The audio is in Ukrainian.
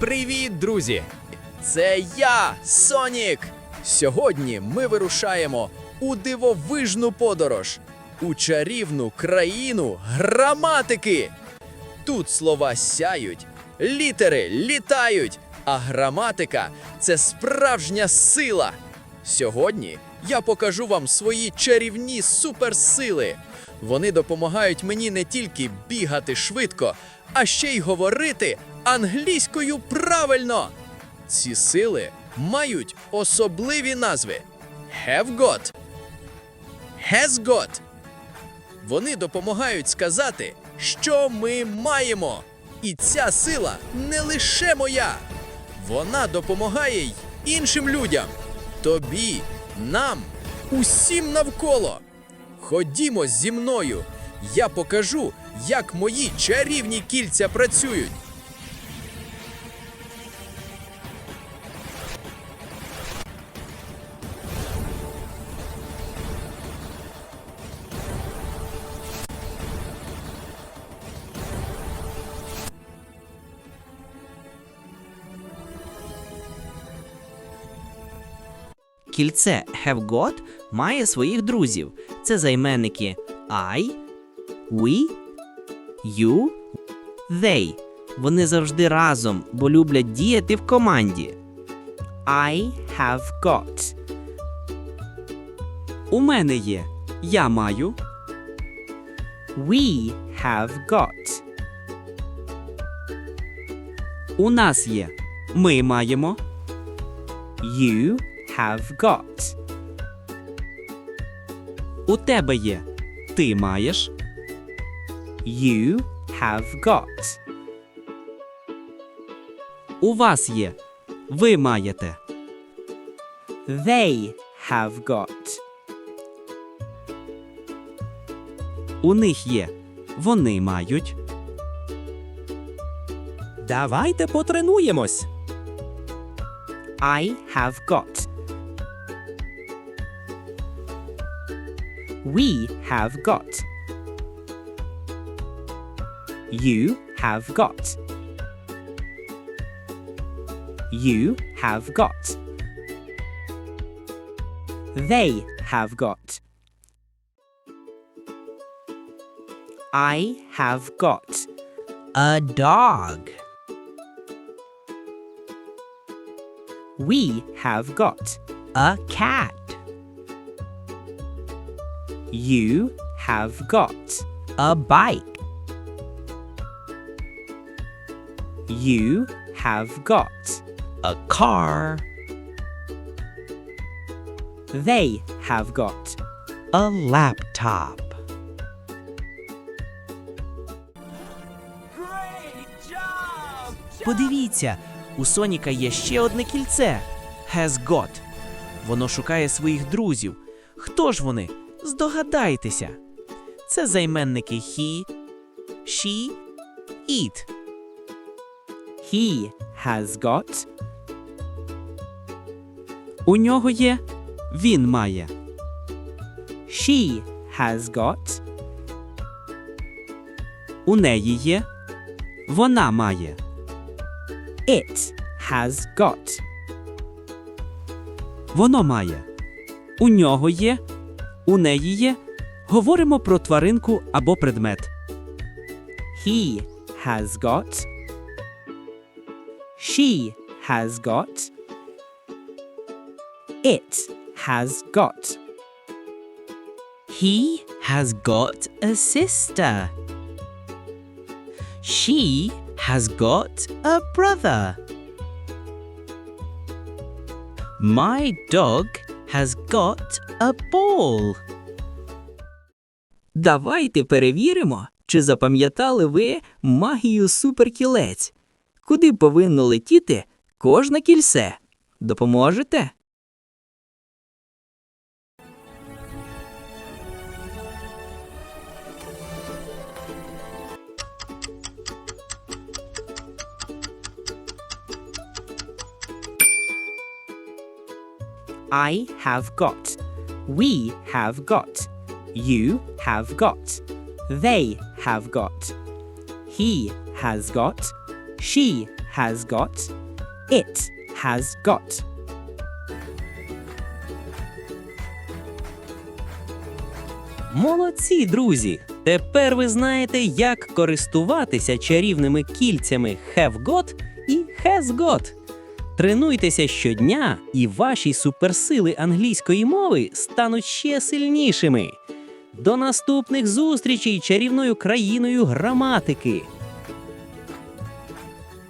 Привіт, друзі! Це я, Сонік! Сьогодні ми вирушаємо у дивовижну подорож, у чарівну країну граматики. Тут слова сяють, літери літають, а граматика це справжня сила. Сьогодні я покажу вам свої чарівні суперсили. Вони допомагають мені не тільки бігати швидко, а ще й говорити англійською правильно. Ці сили мають особливі назви: have got, has got. Вони допомагають сказати, що ми маємо. І ця сила не лише моя. Вона допомагає й іншим людям, тобі, нам, усім навколо. Ходімо зі мною. Я покажу, як мої чарівні кільця працюють. Кільце have got має своїх друзів. Це займенники I, we, you, they. Вони завжди разом, бо люблять діяти в команді. I have got. У мене є. Я маю. We have got. У нас є. Ми маємо. You have got. У тебе є. Ти маєш. You have got. У вас є. Ви маєте. They have got. У них є. Вони мають. Давайте потренуємось. I have got. We have got. You have got. You have got. They have got. I have got a dog. We have got a cat. You have got a bike. You have got a car. They have got a laptop. Подивіться, у Соніка є ще одне кільце Has got. Воно шукає своїх друзів. Хто ж вони? Здогадайтеся. Це займенники he, she, it. He has got. У нього є. Він має. She has got. У неї є. Вона має. It has got. Воно має. У нього є. У неї є. Говоримо про тваринку або предмет. He has got. She has got. It has got. He has got a sister. She has got a brother. My dog has got a ball. Давайте перевіримо, чи запам'ятали ви магію суперкілець. Куди повинно летіти кожне кільце? Допоможете? I have got. We have got. You have got. They have got. He has got. She has got. It has got. Молодці, друзі! Тепер ви знаєте, як користуватися чарівними кільцями have got і has got. Тренуйтеся щодня, і ваші суперсили англійської мови стануть ще сильнішими. До наступних зустрічей чарівною країною граматики!